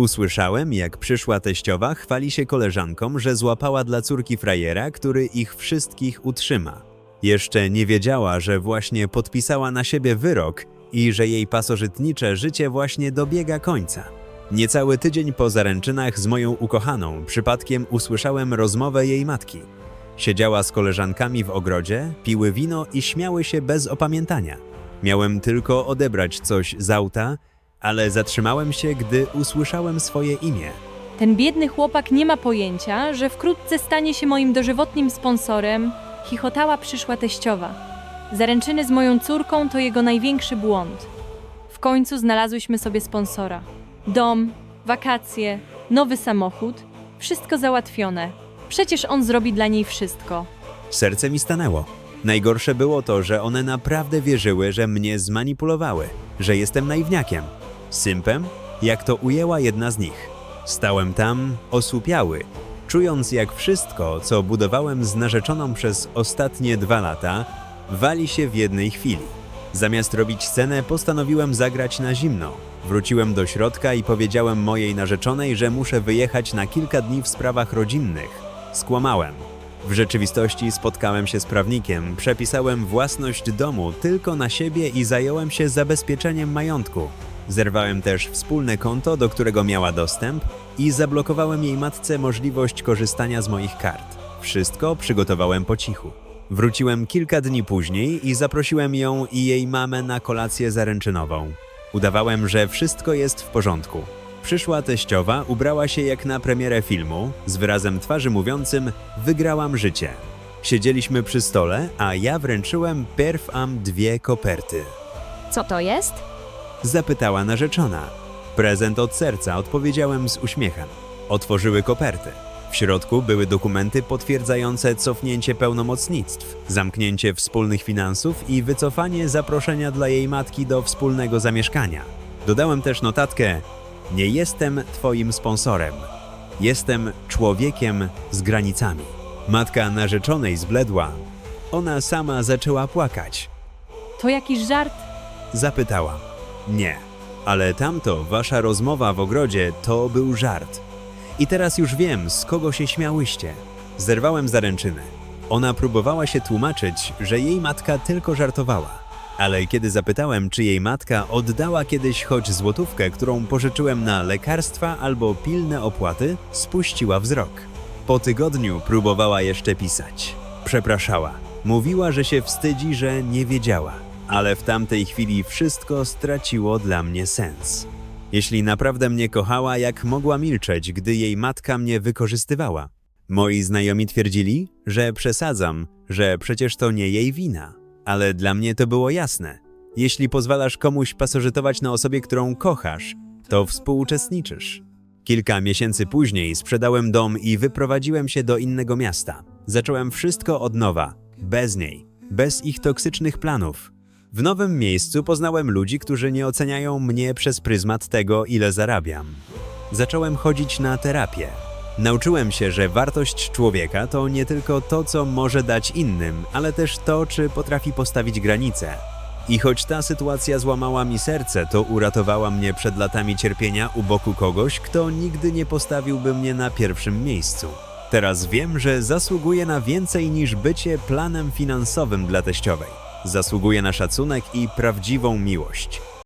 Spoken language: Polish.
Usłyszałem, jak przyszła teściowa chwali się koleżankom, że złapała dla córki frajera, który ich wszystkich utrzyma. Jeszcze nie wiedziała, że właśnie podpisała na siebie wyrok i że jej pasożytnicze życie właśnie dobiega końca. Niecały tydzień po zaręczynach z moją ukochaną przypadkiem usłyszałem rozmowę jej matki. Siedziała z koleżankami w ogrodzie, piły wino i śmiały się bez opamiętania. Miałem tylko odebrać coś z auta, ale zatrzymałem się, gdy usłyszałem swoje imię. Ten biedny chłopak nie ma pojęcia, że wkrótce stanie się moim dożywotnim sponsorem, chichotała przyszła teściowa. Zaręczyny z moją córką to jego największy błąd. W końcu znalazłyśmy sobie sponsora. Dom, wakacje, nowy samochód, wszystko załatwione. Przecież on zrobi dla niej wszystko. Serce mi stanęło. Najgorsze było to, że one naprawdę wierzyły, że mnie zmanipulowały, że jestem naiwniakiem. Sympem, jak to ujęła jedna z nich. Stałem tam, osłupiały, czując jak wszystko, co budowałem z narzeczoną przez ostatnie dwa lata, wali się w jednej chwili. Zamiast robić scenę, postanowiłem zagrać na zimno. Wróciłem do środka i powiedziałem mojej narzeczonej, że muszę wyjechać na kilka dni w sprawach rodzinnych. Skłamałem. W rzeczywistości spotkałem się z prawnikiem, przepisałem własność domu tylko na siebie i zająłem się zabezpieczeniem majątku. Zerwałem też wspólne konto, do którego miała dostęp i zablokowałem jej matce możliwość korzystania z moich kart. Wszystko przygotowałem po cichu. Wróciłem kilka dni później i zaprosiłem ją i jej mamę na kolację zaręczynową. Udawałem, że wszystko jest w porządku. Przyszła teściowa, ubrała się jak na premierę filmu, z wyrazem twarzy mówiącym wygrałam życie. Siedzieliśmy przy stole, a ja wręczyłem pierw am dwie koperty. Co to jest? Zapytała narzeczona. Prezent od serca, odpowiedziałem z uśmiechem. Otworzyły koperty. W środku były dokumenty potwierdzające cofnięcie pełnomocnictw, zamknięcie wspólnych finansów i wycofanie zaproszenia dla jej matki do wspólnego zamieszkania. Dodałem też notatkę: Nie jestem Twoim sponsorem. Jestem człowiekiem z granicami. Matka narzeczonej zbledła. Ona sama zaczęła płakać. To jakiś żart? Zapytała. Nie, ale tamto, wasza rozmowa w ogrodzie, to był żart. I teraz już wiem, z kogo się śmiałyście. Zerwałem zaręczyny. Ona próbowała się tłumaczyć, że jej matka tylko żartowała. Ale kiedy zapytałem, czy jej matka oddała kiedyś choć złotówkę, którą pożyczyłem na lekarstwa albo pilne opłaty, spuściła wzrok. Po tygodniu próbowała jeszcze pisać. Przepraszała. Mówiła, że się wstydzi, że nie wiedziała. Ale w tamtej chwili wszystko straciło dla mnie sens. Jeśli naprawdę mnie kochała, jak mogła milczeć, gdy jej matka mnie wykorzystywała? Moi znajomi twierdzili, że przesadzam, że przecież to nie jej wina. Ale dla mnie to było jasne. Jeśli pozwalasz komuś pasożytować na osobie, którą kochasz, to współuczestniczysz. Kilka miesięcy później sprzedałem dom i wyprowadziłem się do innego miasta. Zacząłem wszystko od nowa, bez niej, bez ich toksycznych planów. W nowym miejscu poznałem ludzi, którzy nie oceniają mnie przez pryzmat tego, ile zarabiam. Zacząłem chodzić na terapię. Nauczyłem się, że wartość człowieka to nie tylko to, co może dać innym, ale też to, czy potrafi postawić granice. I choć ta sytuacja złamała mi serce, to uratowała mnie przed latami cierpienia u boku kogoś, kto nigdy nie postawiłby mnie na pierwszym miejscu. Teraz wiem, że zasługuję na więcej niż bycie planem finansowym dla teściowej. Zasługuję na szacunek i prawdziwą miłość.